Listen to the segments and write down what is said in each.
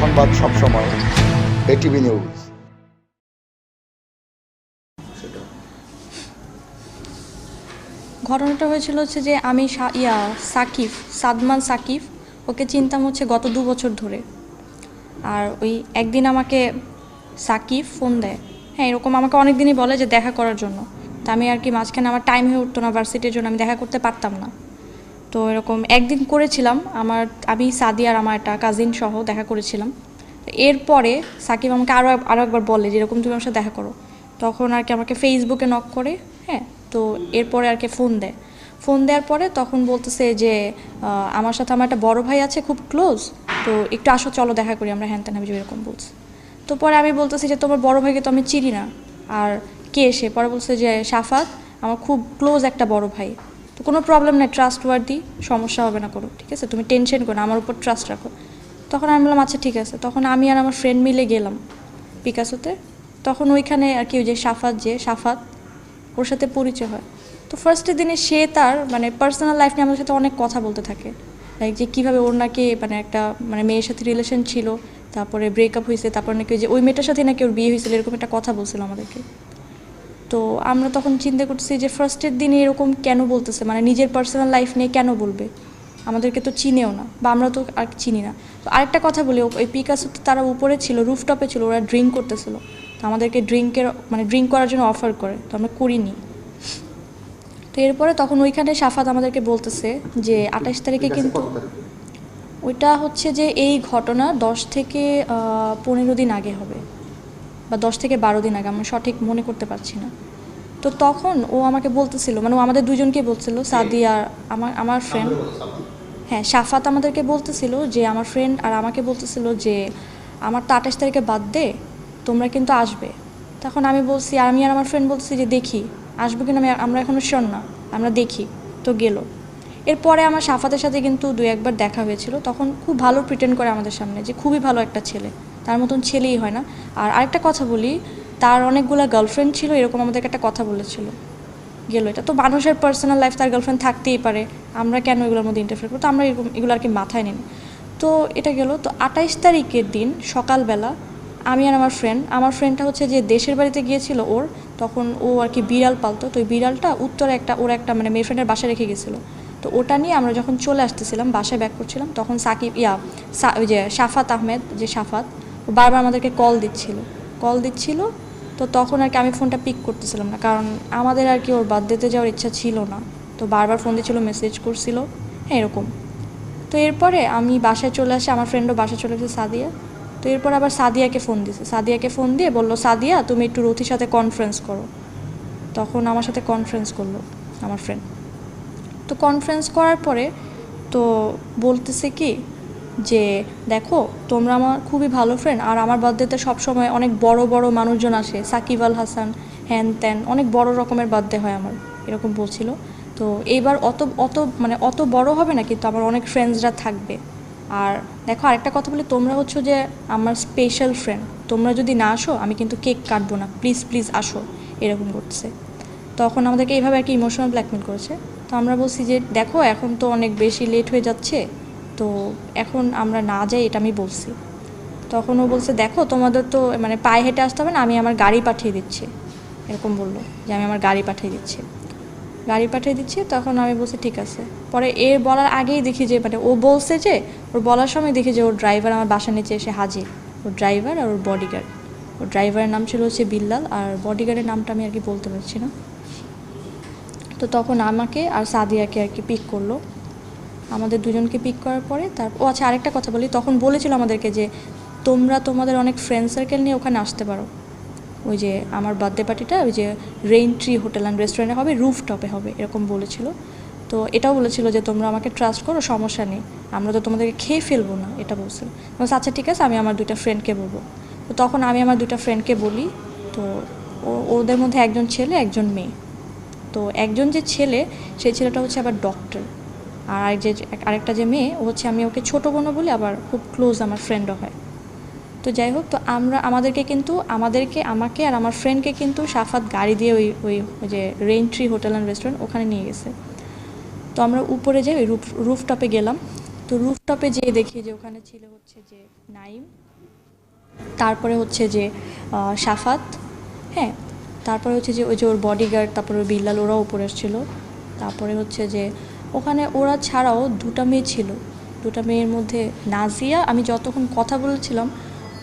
সংবাদ সবসময় ATV news ঘটনাটা হয়েছিল হচ্ছে যে আমি ইয়া, সাকিব, সাদমান সাকিব, ওকে চিনতাম হচ্ছে গত দু বছর ধরে। আর ওই একদিন আমাকে সাকিব ফোন দেয়। হ্যাঁ এরকম আমাকে অনেক দিনই বলে যে দেখা করার জন্য। তা আমি আর কি মাঝখানে আমার টাইম হয়ে উঠতো না ভার্সিটির জন্য আমি দেখা করতে পারতাম না। তো এরকম একদিন করেছিলাম, আমার আমি, সাদি আর আমার একটা কাজিন সহ দেখা করেছিলাম। এরপরে সাকিব আমাকে আরও আরও একবার বলে যে, এরকম তুমি আমার সাথে দেখা করো। তখন আর কি আমাকে ফেসবুকে নক করে হ্যাঁ তো এরপরে আর কি ফোন দেয়। ফোন দেওয়ার পরে তখন বলতেছে যে আমার সাথে আমার একটা বড় ভাই আছে, খুব ক্লোজ তো একটু আসো, চলো দেখা করি, আমরা হ্যান ত্যান এরকম বলছি। তো পরে আমি বলতেছি যে, তোমার বড় ভাইকে তো আমি চিনি না, আর কে এসে পরে বলছে যে সাফাত আমার খুব ক্লোজ একটা বড় ভাই। তো কোনো প্রবলেম নেই ট্রাস্ট ওয়ার্দি সমস্যা হবে না কোনো ঠিক আছে? তুমি টেনশন করো আমার উপর ট্রাস্ট রাখো। তখন আমি বললাম আচ্ছা ঠিক আছে। তখন আমি আর আমার ফ্রেন্ড মিলে গেলাম পিকাসোতে তখন ওইখানে আর কি, ওই যে সাফাত যে, সাফাত, ওর সাথে পরিচয় হয়। তো ফার্স্টের দিনে সে তার মানে পার্সোনাল লাইফ নিয়ে আমাদের সাথে অনেক কথা বলতে থাকে। লাইক যে কীভাবে ওর নাকি মানে একটা মানে মেয়ের সাথে রিলেশন ছিল, তারপরে ব্রেকআপ হয়েছে, তারপর নাকি ওই যে ওই মেয়েটার সাথে নাকি ওর বিয়ে হয়েছিল, এরকম একটা কথা বলছিল আমাদেরকে। তো আমরা তখন চিন্তা করতেছি যে ফার্স্টের দিনে এরকম কেন বলতেছে? মানে নিজের পার্সোনাল লাইফ নিয়ে কেন বলবে? আমাদেরকে তো চিনেও না বা আমরা তো আর চিনি না। তো আরেকটা কথা বলি ওই পিকাসো তো তারা উপরে ছিল রুফটপে ছিল ওরা ড্রিঙ্ক করতেছিল। তো আমাদেরকে ড্রিঙ্কের মানে ড্রিঙ্ক করার জন্য অফার করে তো আমরা করিনি। তো এরপরে তখন ওইখানে সাফাত আমাদেরকে বলতেছে যে আঠাশ তারিখে কিন্তু ওইটা হচ্ছে যে এই ঘটনা দশ থেকে পনেরো দিন আগে হবে। বা দশ থেকে বারো দিন আগে আমরা সঠিক মনে করতে পারছি না। তো তখন ও আমাকে বলতেছিল মানে ও আমাদের দুজনকে বলছিল সাদি আর আমার আমার ফ্রেন্ড হ্যাঁ সাফাত আমাদেরকে বলতেছিল যে আমার ফ্রেন্ড আর আমাকে বলতেছিল যে আমার তো আঠাশ তারিখে বাদ দে তোমরা কিন্তু আসবে। তখন আমি বলছি আর আমি আর আমার ফ্রেন্ড বলছি যে দেখি আসব কিনা আমি আমরা এখনও শোন না আমরা দেখি। তো গেলো। এরপরে আমার সাফাতের সাথে কিন্তু দু একবার দেখা হয়েছিল। তখন খুব ভালো প্রিটেন্ড করে আমাদের সামনে যে খুবই ভালো একটা ছেলে। তার মতন ছেলেই হয় না। আর আরেকটা কথা বলি, তার অনেকগুলো গার্লফ্রেন্ড ছিল, এরকম আমাদেরকে একটা কথা বলেছিল। গেল এটা। তো মানুষের পার্সোনাল লাইফ তার গার্লফ্রেন্ড থাকতেই পারে। আমরা কেন এগুলোর মধ্যে ইন্টারফেয়ার করব? তো আমরা এরকম এগুলো আর কি মাথায় নিন তো এটা গেল। তো আঠাইশ তারিখের দিন সকালবেলা আমি আর আমার ফ্রেন্ড আমার ফ্রেন্ডটা হচ্ছে যে দেশের বাড়িতে গিয়েছিল ওর, তখন ও আর কি বিড়াল পালতো। তো ওই বিড়ালটা উত্তরে একটা, ওর একটা মানে মেয়ে ফ্রেন্ডের বাসায় রেখে গেছিল। তো ওটা নিয়ে আমরা যখন চলে আসতেছিলাম, বাসায় ব্যাক করছিলাম, তখন সাকিব, ইয়া ওই যে সাফাত আহমেদ, যে সাফাত বারবার আমাদেরকে কল দিচ্ছিল। কল দিচ্ছিল, তো তখন আর কি আমি ফোনটা পিক করতেছিলাম না, কারণ আমাদের আর কি ওর বার্থডেতে যাওয়ার ইচ্ছা ছিল না। তো বারবার ফোন দিচ্ছিল মেসেজ করছিল হ্যাঁ এরকম। তো এরপরে আমি বাসায় চলে আসি, আমার ফ্রেন্ডও বাসায় চলে এসেছে সাদিয়া। তো এরপর আবার সাদিয়াকে ফোন দিছে। সাদিয়াকে ফোন দিয়ে বলল, সাদিয়া, তুমি একটু রথির সাথে কনফারেন্স করো। তখন আমার সাথে কনফারেন্স করল আমার ফ্রেন্ড তো কনফারেন্স করার পরে তো বলতেছে কি যে, দেখো, তোমরা আমার খুবই ভালো ফ্রেন্ড আর আমার বার্থডেতে সবসময় অনেক বড় বড় মানুষজন আসে, সাকিব আল হাসান হ্যান ত্যান অনেক বড় রকমের বার্থডে হয় আমার, এরকম বলছিল। তো এইবার অত অত মানে অত বড় হবে না, কিন্তু আমার অনেক ফ্রেন্ডসরা থাকবে। আর দেখো, আরেকটা কথা বলি, তোমরা হচ্ছে যে আমার স্পেশাল ফ্রেন্ড তোমরা যদি না আসো, আমি কিন্তু কেক কাটবো না প্লিজ প্লিজ আসো, এরকম করছে। তখন আমাদেরকে এইভাবে আর কি ইমোশনাল ব্ল্যাকমেল করেছে। তো আমরা বলছি যে, দেখো, এখন তো অনেক বেশি লেট হয়ে যাচ্ছে তো এখন আমরা না যাই, এটা আমি বলছি। তখন ও বলছে, দেখো, তোমাদের তো মানে পায়ে হেঁটে আসতে হবে না, আমি আমার গাড়ি পাঠিয়ে দিচ্ছি। এরকম বলল যে, আমি আমার গাড়ি পাঠিয়ে দিচ্ছি। গাড়ি পাঠিয়ে দিচ্ছি, তখন আমি বলছি, ঠিক আছে। পরে এর বলার আগেই দেখি যে মানে ও বলছে যে, ওর বলার সময় দেখি যে, ওর ড্রাইভার আমার বাসার নিচে এসে হাজির। ওর ড্রাইভার আর ওর বডিগার্ড ওর ড্রাইভারের নাম ছিল হচ্ছে বিল্লাল, আর বডিগার্ডের নামটা আমি আর কি বলতে পারছি না। তো তখন আমাকে আর সাদিয়াকে আর কি পিক করল। আমাদের দুজনকে পিক করার পরে তার ও আচ্ছা আরেকটা কথা বলি। তখন বলেছিল আমাদেরকে যে তোমরা তোমাদের অনেক ফ্রেন্ড সার্কেল নিয়ে ওখানে আসতে পারো। ওই যে আমার বার্থডে পার্টিটা ওই যে রেইন ট্রি হোটেল অ্যান্ড রেস্টুরেন্টে হবে রুফ টপে হবে এরকম বলেছিল। তো এটাও বলেছিল যে তোমরা আমাকে ট্রাস্ট করো সমস্যা নেই। আমরা তো তোমাদেরকে খেয়ে ফেলব না এটা বলছিল বলছি, আচ্ছা ঠিক আছে আমি আমার দুইটা ফ্রেন্ডকে বলব। তো তখন আমি আমার দুইটা ফ্রেন্ডকে বলি তো ওদের মধ্যে একজন ছেলে একজন মেয়ে। তো একজন যে ছেলে সেই ছেলেটা হচ্ছে আবার ডক্টর আর যে আরেকটা যে মেয়ে, ও হচ্ছে আমি ওকে ছোটো বোনও বলি, আবার খুব ক্লোজ আমার ফ্রেন্ডও হয়। তো যাই হোক, তো আমরা আমাদেরকে কিন্তু আমাদেরকে, আমাকে আর আমার ফ্রেন্ডকে কিন্তু সাফাত গাড়ি দিয়ে ওই ওই যে rain tree hotel and restaurant ওখানে নিয়ে গেছে। তো আমরা উপরে যাই ওই রুফ রুফটপে গেলাম। তো রুফটপে যেয়ে দেখি যে ওখানে ছিল হচ্ছে যে নাইম, তারপরে হচ্ছে যে সাফাত হ্যাঁ তারপরে হচ্ছে যে ওই যে ওর বডিগার্ড তারপরে বিল্লাল, ওরাও উপরে এসেছিল তারপরে হচ্ছে যে ওখানে ওরা ছাড়াও দুটা মেয়ে ছিল। দুটা মেয়ের মধ্যে নাজিয়া আমি যতক্ষণ কথা বলেছিলাম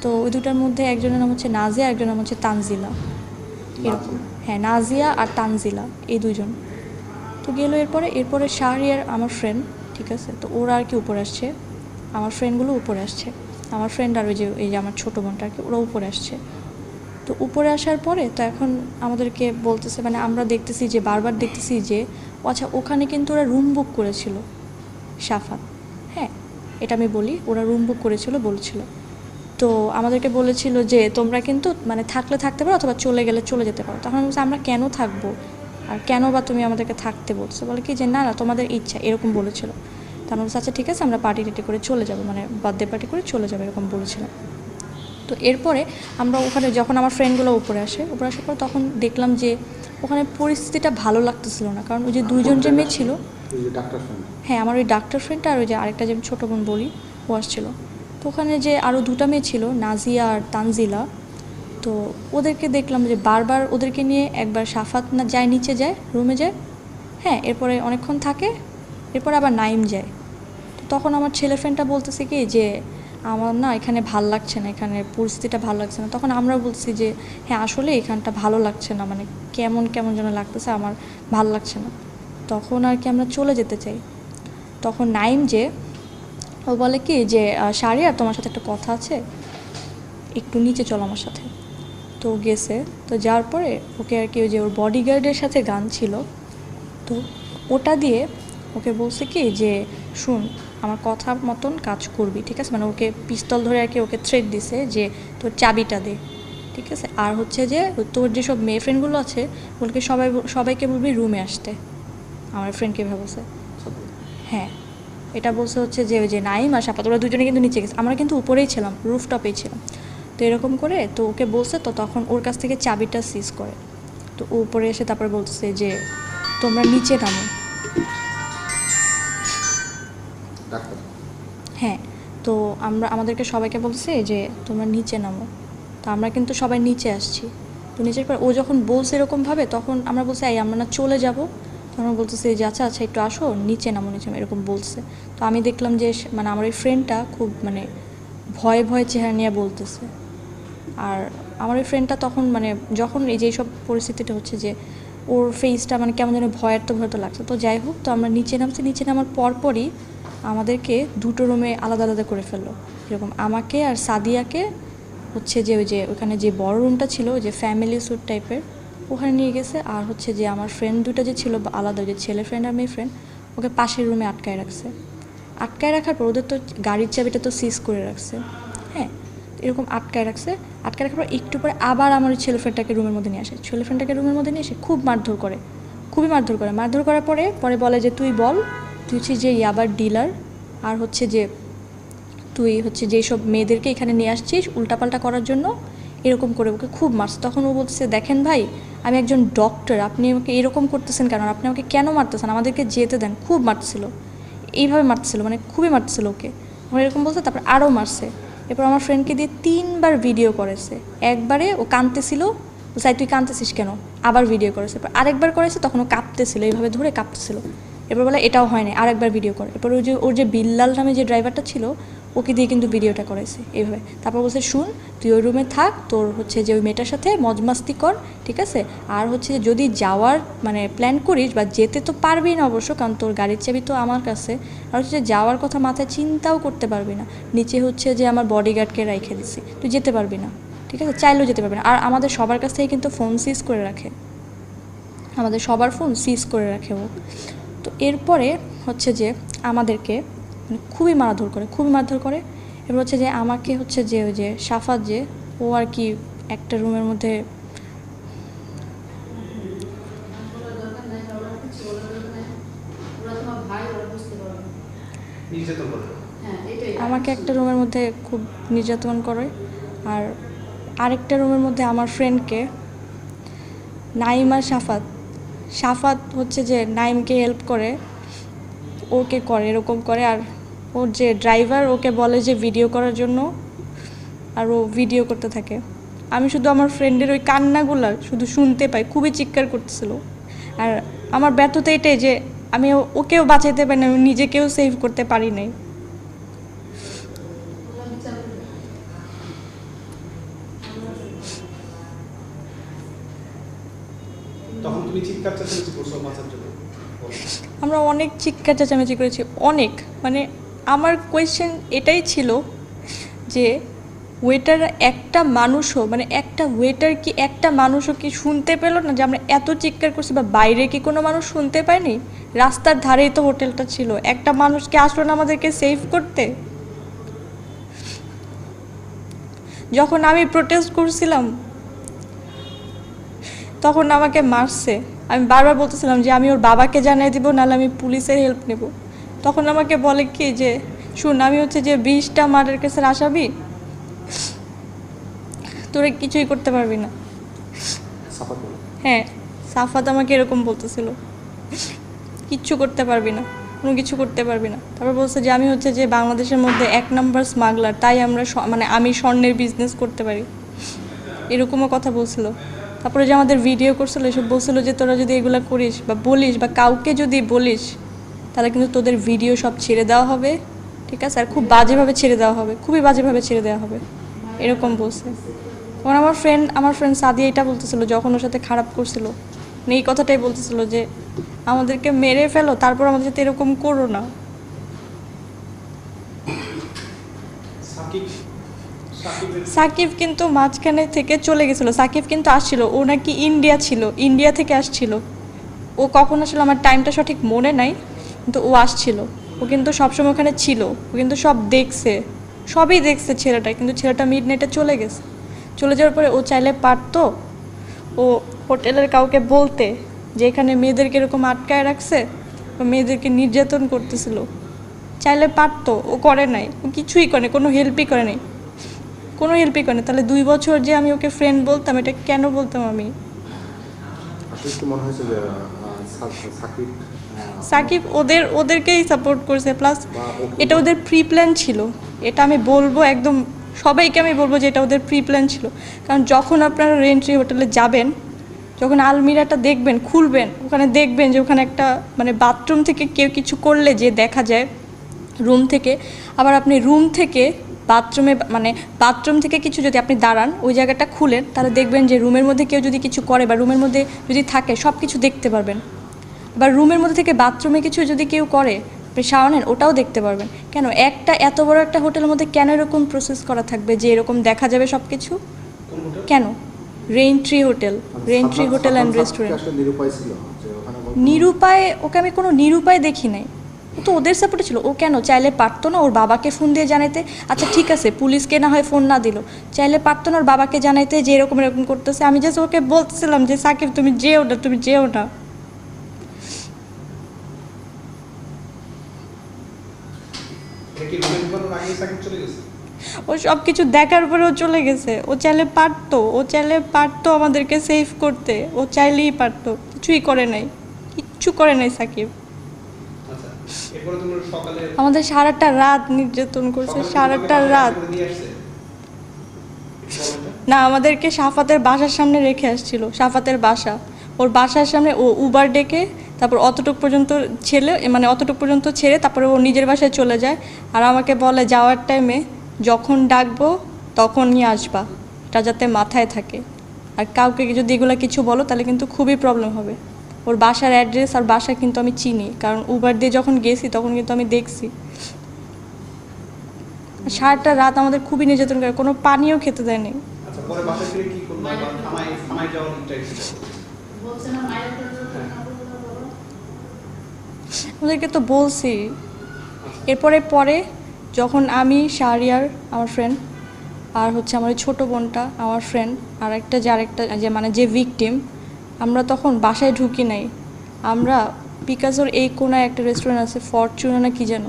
তো ওই দুটার মধ্যে একজনের নাম হচ্ছে নাজিয়া একজনের নাম হচ্ছে তানজিলা। এরকম। হ্যাঁ নাজিয়া আর তানজিলা এই দুজন তো গেল এরপরে এরপরে শাহরিয়ার আমার ফ্রেন্ড ঠিক আছে? তো ওরা আর কি উপরে আসছে। আমার ফ্রেন্ডগুলো উপরে আসছে। আমার ফ্রেন্ড আর ওই যে এই যে আমার ছোটো বোনটা আর কি ওরা উপরে আসছে। তো উপরে আসার পরে তো এখন আমাদেরকে বলতেছে মানে আমরা দেখতেছি যে বারবার দেখতেছি যে আচ্ছা ওখানে কিন্তু ওরা রুম বুক করেছিল সাফা হ্যাঁ এটা আমি বলি ওরা রুম বুক করেছিল বলছিল। তো আমাদেরকে বলেছিল যে তোমরা কিন্তু মানে থাকলে থাকতে পারো অথবা চলে গেলে চলে যেতে পারো। তখন আমি বলছি, আমরা কেন থাকব? আর কেন বা তুমি আমাদেরকে থাকতে বলছো? বলে কি যে না না তোমাদের ইচ্ছা। এরকম বলেছিল। তো আমরা বলছি আচ্ছা ঠিক আছে আমরা পার্টি টাটি করে চলে যাব মানে বার্থডে পার্টি করে চলে যাব এরকম বলেছিলাম তো এরপরে আমরা ওখানে যখন আমার ফ্রেন্ডগুলো উপরে আসে উপরে আসার পর তখন দেখলাম যে ওখানে পরিস্থিতিটা ভালো লাগতেছিল না। কারণ ওই যে দুইজন যে মেয়ে ছিল হ্যাঁ আমার ওই ডাক্তার ফ্রেন্ডটা আর ওই যে আরেকটা যে আমি ছোটো বোন বলি ও আসছিল। তো ওখানে যে আরও দুটা মেয়ে ছিল নাজিয়া আর তানজিলা তো ওদেরকে দেখলাম যে বারবার ওদেরকে নিয়ে একবার সাফাত না যায় নিচে যায় রুমে যায়। হ্যাঁ এরপরে অনেকক্ষণ থাকে এরপরে আবার নাইম যায়। তো তখন আমার ছেলে ফ্রেন্ডটা বলতেছে কি যে আমার না এখানে ভালো লাগছে না, এখানে পরিস্থিতিটা ভালো লাগছে না। তখন আমরা বলছি যে হ্যাঁ আসলে এখানটা ভালো লাগছে না মানে কেমন কেমন যেন লাগতেছে, আমার ভালো লাগছে না। তখন আর কি আমরা চলে যেতে চাই। তখন নাইম যে, ও বলে কি যে সারিয়া, তোমার সাথে একটা কথা আছে, একটু নিচে চলো আমার সাথে। তো গেছে। তো যাওয়ার পরে ওকে আর কি ওই যে ওর বডিগার্ডের সাথে গান ছিল। তো ওটা দিয়ে ওকে বলছে কি যে, শুন আমার কথা মতন কাজ করবি, ঠিক আছে? মানে ওকে পিস্তল ধরে আর কি ওকে থ্রেড দিছে যে তোর চাবিটা দে, ঠিক আছে? আর হচ্ছে যে তোর যেসব মেয়ে ফ্রেন্ডগুলো আছে, ওগুলোকে সবাই সবাইকে বলবি রুমে আসতে। আমার ফ্রেন্ডকে ভাবছে হ্যাঁ এটা বলছে হচ্ছে যে যে নাইম আর সাপাত ওরা দুজনে কিন্তু নিচে গেছে। আমরা কিন্তু উপরেই ছিলাম রুফটপেই ছিলাম। তো এরকম করে তো ওকে বলছে, তো তখন ওর কাছ থেকে চাবিটা সিজ করে। তো উপরে এসে তারপরে বলছে যে, তোমরা নিচে নামো। হ্যাঁ তো আমরা আমাদেরকে সবাইকে বলছে যে তোমরা নিচে নামো। তো আমরা কিন্তু সবাই নিচে আসছি। তো নিচের পর ও যখন বলছে এরকমভাবে তখন আমরা বলছি এই আমরা না চলে যাব। তখন বলতেছে যে আচ্ছা আচ্ছা একটু আসো নিচে নামো নিচে নামো", এরকম বলছে। তো আমি দেখলাম যে মানে আমার ওই ফ্রেন্ডটা খুব মানে ভয়ে ভয়ে চেহারা নিয়ে বলতেছে। আর আমার ওই ফ্রেন্ডটা তখন মানে যখন এই যে সব পরিস্থিতিটা হচ্ছে যে ওর ফেসটা মানে কেমন যেন ভয়ের তো ভয় তো লাগছে। তো যাই হোক তো আমরা নিচে নামছি। নিচে নামার পরপরই আমাদেরকে দুটো রুমে আলাদা আলাদা করে ফেলল। এরকম আমাকে আর সাদিয়াকে হচ্ছে যে ওই যে ওখানে যে বড় রুমটা ছিল, ওই যে ফ্যামিলি স্যুট টাইপের ওখানে নিয়ে গেছে। আর হচ্ছে যে আমার ফ্রেন্ড দুটো যে ছিল আলাদা যে ছেলে ফ্রেন্ড আর মেয়ে ফ্রেন্ড ওকে পাশের রুমে আটকায় রাখছে। আটকায় রাখার পর ওদের তো গাড়ির চাবিটা তো সিজ করে রাখছে। হ্যাঁ এরকম আটকায় রাখছে। আটকায় রাখার পর একটু পরে আবার আমার ওই ছেলে ফ্রেন্ডটাকে রুমের মধ্যে নিয়ে আসে। ছেলে ফ্রেন্ডটাকে রুমের মধ্যে নিয়ে এসে খুব মারধর করে, খুবই মারধর করে। মারধর করার পরে পরে বলে যে, তুই বল তুই হচ্ছে যে ইয়াবার ডিলার আর হচ্ছে যে তুই হচ্ছে যেই সব মেয়েদেরকে এখানে নিয়ে আসছিস উল্টাপাল্টা করার জন্য, এরকম করে ওকে খুব মারছে। তখন ও বলছে দেখেন ভাই, আমি একজন ডক্টর আপনি আমাকে এরকম করতেছেন কেন? আপনি আমাকে কেন মারতেছেন? আমাদেরকে যেতে দেন। খুব মারছিল। এইভাবে মারছিল মানে খুবই মারছিল ওকে। আমার এরকম বলছে, তারপর আরও মারছে। এরপর আমার ফ্রেন্ডকে দিয়ে তিনবার ভিডিও করেছে। একবারে ও কাঁদতেছিল "এই তুই কাঁদতেছিস কেন? আবার ভিডিও করেছে। আরেকবার করেছে, তখন ও কাঁপতেছিল, এইভাবে ধরে কাঁপতেছিল। এরপর বলে এটাও হয়নি আরেকবার ভিডিও করে। এরপর ওই যে, ওর যে বিল্লাল নামে যে ড্রাইভারটা ছিল, ওকে দিয়ে কিন্তু ভিডিওটা করেছে এইভাবে। তারপর বলছে, শুন, তুই ওই রুমে থাক, তোর হচ্ছে যে ওই মেয়েটার সাথে মজমাস্তি কর, ঠিক আছে? আর হচ্ছে যদি যাওয়ার মানে প্ল্যান করিস বা যেতে তো পারবি না অবশ্য, কারণ তোর গাড়ির চাবি তো আমার কাছে, আর হচ্ছে যাওয়ার কথা মাথায় চিন্তাও করতে পারবি না। নিচে হচ্ছে যে আমার বডিগার্ডকে রেখে দিছি, তুই যেতে পারবি না, ঠিক আছে? চাইলেও যেতে পারবি না। আর আমাদের সবার কাছ থেকে কিন্তু ফোন সিজ করে রাখে। আমাদের সবার ফোন সিজ করে রাখে ও। তো এরপরে হচ্ছে যে আমাদেরকে মানে খুবই মারধর করে খুবই মারধর করে। এবার হচ্ছে যে আমাকে হচ্ছে যে ওই যে সাফাত যে ও আর কি একটা রুমের মধ্যে আমাকে একটা রুমের মধ্যে খুব নির্যাতন করে। আর আরেকটা রুমের মধ্যে আমার ফ্রেন্ডকে নাইম সাফাত সাফাত হচ্ছে যে নাইমকে হেল্প করে, ওকে করে, এরকম করে। আর ওর যে ড্রাইভার ওকে বলে যে ভিডিও করার জন্য, আর ও ভিডিও করতে থাকে। আমি শুধু আমার ফ্রেন্ডের ওই কান্নাগুলো শুধু শুনতে পাই, খুবই চিৎকার করতেছিল। আর আমার ব্যর্থতা এটাই যে, আমি ওকেও বাঁচাইতে পারি না নিজেকেও সেভ করতে পারি নাই তখন তুমি চিৎকার চেঁচামেচি করছ বাঁচার জন্য বলো। আমরা অনেক চিৎকার চেঁচামেচি করেছি, অনেক। মানে আমার কোয়েশ্চেন এটাই ছিল যে ওয়েটার একটা মানুষও মানে একটা ওয়েটার কি একটা মানুষও কি শুনতে পেল না যে আমরা এত চিৎকার করছি বা বাইরে কি কোনো মানুষ শুনতে পায়নি? রাস্তার ধারেই তো হোটেলটা ছিল। একটা মানুষ কি আসলো না আমাদেরকে সেভ করতে? যখন আমি প্রোটেস্ট করছিলাম তখন আমাকে মারছে। আমি বারবার বলতেছিলাম যে আমি ওর বাবাকে জানিয়ে দিব নাহলে আমি পুলিশের হেল্প নেব। তখন আমাকে বলে কি যে শুন আমি হচ্ছে যে বিশটা মার্ডার কেসের আসামি। তোরা কিছুই করতে পারবি না। হ্যাঁ সাফাত আমাকে এরকম বলতেছিল। কিচ্ছু করতে পারবি না কোনো কিছু করতে পারবি না। তারপর বলছে যে আমি হচ্ছে যে বাংলাদেশের মধ্যে এক নম্বর স্মাগলার তাই আমরা মানে আমি স্বর্ণের বিজনেস করতে পারি। এরকমও কথা বলছিল। তারপরে যে আমাদের ভিডিও করছিল, এসব বলছিল যে তোরা যদি এগুলো করিস বা বলিস বা কাউকে যদি বলিস, তাহলে কিন্তু তোদের ভিডিও সব ছেড়ে দেওয়া হবে, ঠিক আছে? আর খুব বাজেভাবে ছেড়ে দেওয়া হবে, খুবই বাজেভাবে ছেড়ে দেওয়া হবে। এরকম বলছে। তখন আমার ফ্রেন্ড আমার ফ্রেন্ড সাদিয়া এটা বলতেছিল, যখন ওর সাথে খারাপ করছিল এই কথাটাই বলতেছিল যে, আমাদেরকে মেরে ফেলো, তারপর আমাদের সাথে এরকম করো না। সাকিব কিন্তু মাঝখানে থেকে চলে গেছিল। সাকিব কিন্তু আসছিল। ও নাকি ইন্ডিয়া ছিল। ইন্ডিয়া থেকে আসছিল। ও কখন আসলে আমার টাইমটা সঠিক মনে নাই, কিন্তু ও আসছিল। ও কিন্তু সবসময় ওখানে ছিল। ও কিন্তু সব দেখছে। সবই দেখছে ছেলেটা কিন্তু ছেলেটা মিড নাইটে চলে গেছে। চলে যাওয়ার পরে ও চাইলে পারতো ও হোটেলের কাউকে বলতে যে এখানে মেয়েদেরকে এরকম আটকায় রাখছে মেয়েদেরকে নির্যাতন করতেছিল। চাইলে পারতো। ও করে নাই। ও কিছুই করে কোনো হেল্পই করে নাই। কোনো হেল্পই করে না। তাহলে দুই বছর যে আমি ওকে ফ্রেন্ড বলতাম এটা কেন বলতাম আমি? সাকিব ওদের ওদেরকেই সাপোর্ট করছে। প্লাস এটা ওদের প্রি প্ল্যান ছিল। এটা আমি বলব একদম সবাইকে আমি বলব যে এটা ওদের প্রি প্ল্যান ছিল। কারণ যখন আপনারা রেন্ট্রি হোটেলে যাবেন যখন আলমিরাটা দেখবেন খুলবেন ওখানে দেখবেন যে ওখানে একটা মানে বাথরুম থেকে কেউ কিছু করলে যে দেখা যায় রুম থেকে আবার আপনি রুম থেকে বাথরুমে মানে বাথরুম থেকে কিছু যদি আপনি দাঁড়ান ওই জায়গাটা খুলেন তাহলে দেখবেন যে রুমের মধ্যে কেউ যদি কিছু করে বা রুমের মধ্যে যদি থাকে সব কিছু দেখতে পারবেন। বা রুমের মধ্যে থেকে বাথরুমে কিছু যদি কেউ করে নেন ওটাও দেখতে পারবেন। কেন? একটা এত বড় একটা হোটেলের মধ্যে কেন এরকম প্রসেস করা থাকবে যে এরকম দেখা যাবে সব কিছু কোন raintree hotel raintree hotel and restaurant নিরুপায় ওকে আমি কোনো নিরুপায় দেখি নাই। তো ওদের সাপোর্টে ছিল। ও কেন? চাইলে পারতো না ওর বাবাকে ফোন দিয়ে জানাইতে। আচ্ছা ঠিক আছে, পুলিশকে না হয় ফোন না দিল। চাইলে পারতো না ওর বাবাকে জানাইতে যে এরকম এরকম করতেছে। আমি জাস্ট ওকে বলতেছিলাম যে, সাকিব, তুমি যেও না, তুমি যেও না। ও সব কিছু দেখার পরেও চলে গেছে। ও চাইলে পারতো, ও চাইলে পারতো আমাদেরকে সেভ করতে। ও চাইলেই পারতো। কিছুই করে নাই। কিচ্ছু করে নাই সাকিব আচ্ছা এরপরে তোমরা সকালে আমাদের সারাটা রাত নির্যাতন করছে সারাটা রাত। না আমাদেরকে সাফাতের বাসার সামনে রেখে আসছিল সাফাতের বাসা। ওর বাসার সামনে ও উবার ডেকে তারপর অতটুক পর্যন্ত ছেলে মানে অতটুক পর্যন্ত ছেড়ে তারপরে ও নিজের বাসায় চলে যায়। আর আমাকে বলে যাওয়ার টাইমে যখন ডাকবো তখনই আসবা। এটা যাতে মাথায় থাকে। আর কাউকে যদি এগুলো কিছু বলো তাহলে কিন্তু খুবই প্রবলেম হবে। ওর বাসার অ্যাড্রেস আর বাসা কিন্তু আমি চিনি কারণ উবার দিয়ে যখন গেছি তখন কিন্তু আমি দেখছি। সারাটা রাত আমাদের খুবই নির্যাতন করে কোনো পানিও খেতে দেয়নি। আচ্ছা ওদেরকে তো বলছি। এরপরে পরে যখন আমি শাহরিয়ার আমার ফ্রেন্ড আর হচ্ছে আমার ওই ছোটো বোনটা আমার ফ্রেন্ড আর একটা যে আরেকটা যে মানে যে ভিকটিম আমরা তখন বাসায় ঢুকি নাই। আমরা পিকাজোর এই কোনায় একটা রেস্টুরেন্ট আছে ফরচুনা না কি যেন।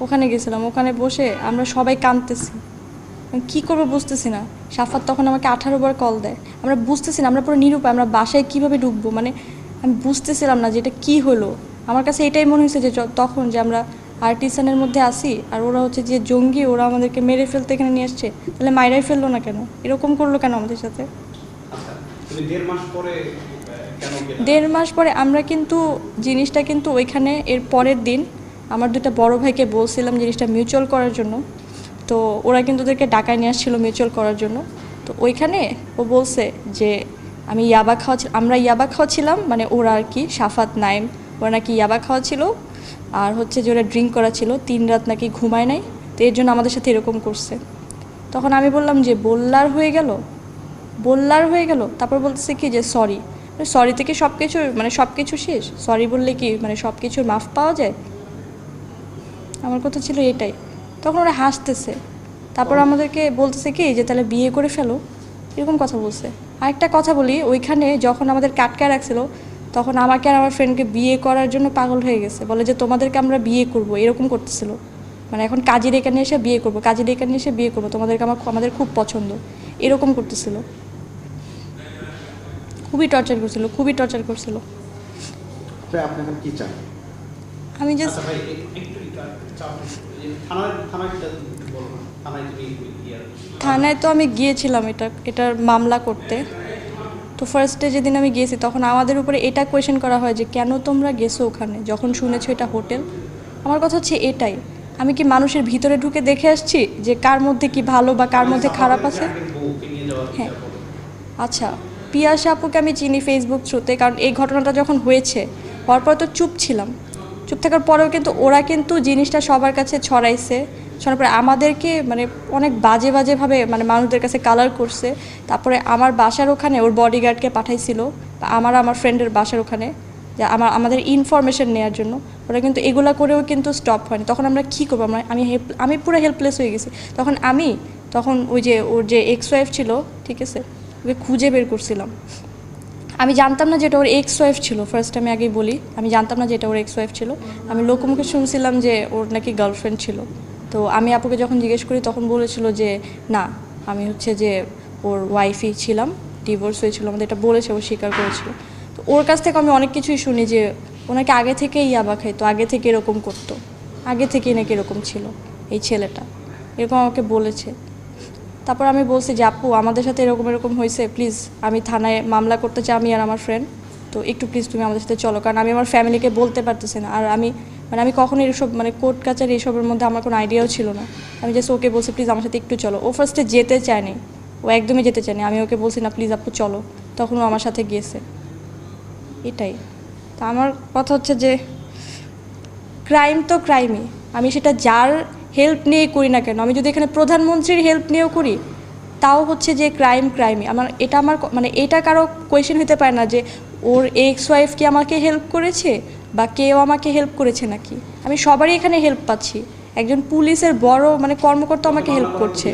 ওখানে গেছিলাম। ওখানে বসে আমরা সবাই কাঁদতেছি। কী করব বুঝতেছি না। সাফাত তখন আমাকে আঠারো বার কল দেয়। আমরা বুঝতেছি না, আমরা পুরো নিরুপায়। আমরা বাসায় কীভাবে ঢুকবো? মানে আমি বুঝতেছিলাম না যে এটা কী হলো। আমার কাছে এটাই মনে হয়েছে যে তখন যে আমরা আর্টিসানের মধ্যে আসি আর ওরা হচ্ছে যে জঙ্গি, ওরা আমাদেরকে মেরে ফেলতে এখানে নিয়ে আসছে। তাহলে মাইরাই ফেলল না কেন? এরকম করল কেন আমাদের সাথে? দেড় মাস পরে আমরা কিন্তু জিনিসটা কিন্তু ওইখানে এর পরের দিন আমার দুটা বড় ভাইকে বলছিলাম জিনিসটা মিউচুয়াল করার জন্য। তো ওরা কিন্তু ওদেরকে ডাকায় নিয়ে আসছিল মিউচুয়াল করার জন্য। তো ওইখানে ও বলছে যে, আমি ইয়াবা খাওয়া আমরা ইয়াবা খাওয়াছিলাম মানে ওরা আর কি, সাফাত, নাইম, ওরা নাকি ইয়াবা খাওয়া ছিল। আর হচ্ছে যে ওরা ড্রিঙ্ক করা ছিল, তিন রাত নাকি ঘুমায় নাই। তো এর জন্য আমাদের সাথে এরকম করছে। তখন আমি বললাম যে, বললার হয়ে গেল? বললার হয়ে গেল? তারপর বলতেছে কি যে, সরি। সরি থেকে সব কিছু মানে সব কিছু শেষ। সরি বললে কি মানে সব কিছুর মাফ পাওয়া যায়? আমার কথা ছিল এটাই। তখন ওরা হাসতেছে। তারপর আমাদেরকে বলতেছে কি যে তাহলে বিয়ে করে ফেলো। এরকম কথা বলছে। আরেকটা কথা বলি ওইখানে যখন আমাদের কাটকায় রাখছিল তখন আমাকে আর আমার ফ্রেন্ডকে বিয়ে করার জন্য পাগল হয়ে গেছে। বলে যে তোমাদেরকে আমরা বিয়ে করব। এরকম করতেছিল। মানে এখন কাজের এখানে এসে বিয়ে করব কাজের এখানে এসে বিয়ে করব। তোমাদেরকে আমার আমাদের খুব পছন্দ। এরকম করতেছিল। খুবই টর্চার করছিল খুবই টর্চার করছিল। আমি জাস্ট আচ্ছা থানায় তো আমি গিয়েছিলাম এটা এটার মামলা করতে। তো ফার্স্টে যেদিন আমি গিয়েছি তখন আমাদের উপরে এটা কোয়েশ্চেন করা হয় যে কেন তোমরা গেছো ওখানে? যখন শুনেছো এটা হোটেল? আমার কথা হচ্ছে এটাই। আমি কি মানুষের ভিতরে ঢুকে দেখে আসছি যে কার মধ্যে কি ভালো বা কার মধ্যে খারাপ আছে? হ্যাঁ। আচ্ছা। পিয়াসা আপুকে আমি চিনি ফেসবুক থ্রুতে কারণ এই ঘটনাটা যখন হয়েছে হওয়ার পর তো চুপ ছিলাম। চুপ থাকার পরেও কিন্তু ওরা কিন্তু জিনিসটা সবার কাছে ছড়াইছে ছড়ার পরে আমাদেরকে মানে অনেক বাজে বাজেভাবে মানে মানুষদের কাছে কালার করছে। তারপরে আমার বাসার ওখানে ওর বডিগার্ডকে পাঠাইছিল আমার আমার ফ্রেন্ডের বাসার ওখানে, যে আমার, আমাদের ইনফরমেশন নেওয়ার জন্য। ওরা কিন্তু এগুলা করেও কিন্তু স্টপ হয়নি। তখন আমরা কী করব? আমরা, আমি হেল্প আমি পুরো হেল্পলেস হয়ে গেছি। তখন আমি, তখন ওই যে ওর যে এক্স ওয়াইফ ছিল, ঠিক আছে? ওকে খুঁজে বের করছিলাম। আমি জানতাম না যে এটা ওর এক্স ওয়াইফ ছিল ফার্স্ট আমি আগেই বলি, আমি জানতাম না যে এটা ওর এক্স ওয়াইফ ছিল। আমি লোকমুখে শুনছিলাম যে ওর নাকি গার্লফ্রেন্ড ছিল। তো আমি আপুকে যখন জিজ্ঞেস করি, তখন বলেছিল যে, না, আমি হচ্ছে যে ওর ওয়াইফই ছিলাম ডিভোর্স হয়েছিল। আমাদের এটা বলেছে, ও স্বীকার করেছিল। তো ওর কাছ থেকে আমি অনেক কিছুই শুনি যে, ওনাকে আগে থেকেই ইয়াবা খাইতো, আগে থেকে এরকম করতো, আগে থেকেই নাকি এরকম ছিল এই ছেলেটা। এরকম আমাকে বলেছে। তারপর আমি বলছি যে, আপু, আমাদের সাথে এরকম এরকম হয়েছে প্লিজ আমি থানায় মামলা করতে চাই, আমি আর আমার ফ্রেন্ড তো একটু প্লিজ তুমি আমাদের সাথে চলো। কারণ আমি আমার ফ্যামিলিকে বলতে পারতেছি না। আর আমি মানে আমি কখনোই এসব মানে কোর্ট কাচারি এসবের মধ্যে আমার কোনো আইডিয়াও ছিল না। আমি জাস্ট ওকে বলছি প্লিজ আমার সাথে একটু চলো। ও ফার্স্টে যেতে চায়নি। ও একদমই যেতে চায়নি। আমি ওকে বলছি, না প্লিজ আপু, চলো। তখন ও আমার সাথে গিয়েছে। এটাই। তা আমার কথা হচ্ছে যে ক্রাইম তো ক্রাইমই আমি সেটা যার হেল্প নিয়ে করি না কেন? আমি যদি এখানে প্রধানমন্ত্রীর হেল্প নিয়েও করি, তাও হচ্ছে যে ক্রাইম ক্রাইমই আমার এটা আমার মানে এটা কারও কোয়েশ্চেন হতে পারে না যে, ওর এক্স ওয়াইফ কি আমাকে হেল্প করেছে? বা কেউ আমাকে হেল্প করেছে নাকি? আমি সবারই এখানে হেল্প পাচ্ছি। একজন পুলিশের বড় মানে কর্মকর্তা আমাকে হেল্প করছে।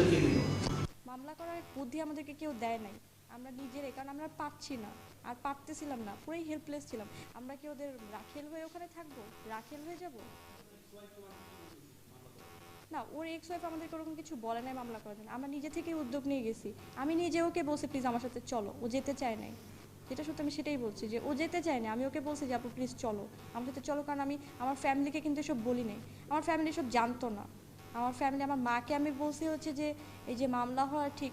মামলা করার বুদ্ধি আমাদেরকে কেউ দেয় নাই। আমরা নিজেরাই কারণ আমরা পাচ্ছি না। আর পারতেছিলাম না। পুরোই হেল্পলেস ছিলাম। আমরা কি ওদের রাখেল হয়ে ওখানে থাকব? রাখেল হয়ে যাব? না, ওর এক্স ওয়াইফ আমাদেরকে ওরকম কিছু বলে নাই, মামলা করার জন্য। আমরা নিজে থেকেই উদ্যোগ নিয়ে গেছি। আমি নিজে ওকে বলছি প্লিজ আমার সাথে চলো। ও যেতে চায় নাই। যেটা সত্যি আমি সেটাই বলছি যে, ও যেতে চায় না আমি ওকে বলছি যে, আপু প্লিজ চলো। আমার সাথে চলো কারণ আমি আমার ফ্যামিলিকে কিন্তু এসব বলি নাই। আমার ফ্যামিলি সব জানতো না। আমার ফ্যামিলি আমার মাকে আমি বলছি হচ্ছে যে, এই যে মামলা হওয়ার ঠিক